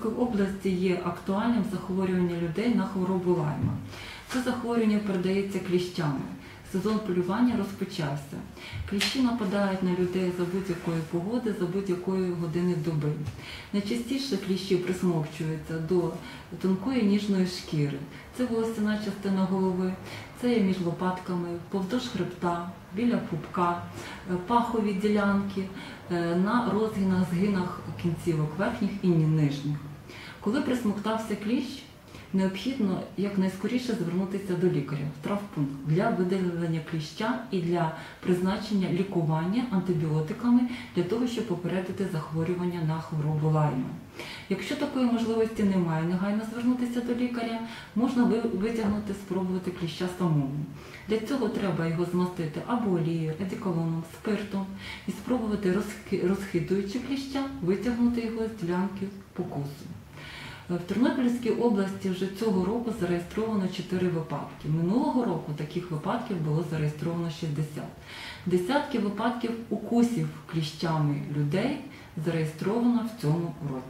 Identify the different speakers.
Speaker 1: Тернопільської області є актуальним захворювання людей на хворобу лайма. Це захворювання передається кліщами. Сезон полювання розпочався. Кліщі нападають на людей за будь-якої погоди, за будь-якої години доби. Найчастіше кліщі присмокчуються до тонкої ніжної шкіри. Це волосяна частина голови, це є між лопатками, повздовж хребта, біля пупка, е, пахові ділянки, е, на розгинах, згинах кінцівок верхніх і нижніх. Коли присмоктався кліщ, необхідно якнайскоріше звернутися до лікаря в травпункт для видалення кліща і для призначення лікування антибіотиками для того, щоб попередити захворювання на хворобу лайма. Якщо такої можливості немає, негайно звернутися до лікаря, можна витягнути, спробувати кліща самому. Для цього треба його змастити або олією, едиколоном, спиртом і спробувати, розхитуючи кліща, витягнути його з ділянки покусу. В Тернопільській області вже цього року зареєстровано 4 випадки. Минулого року таких випадків було зареєстровано 60. Десятки випадків укусів кліщами людей зареєстровано в цьому році.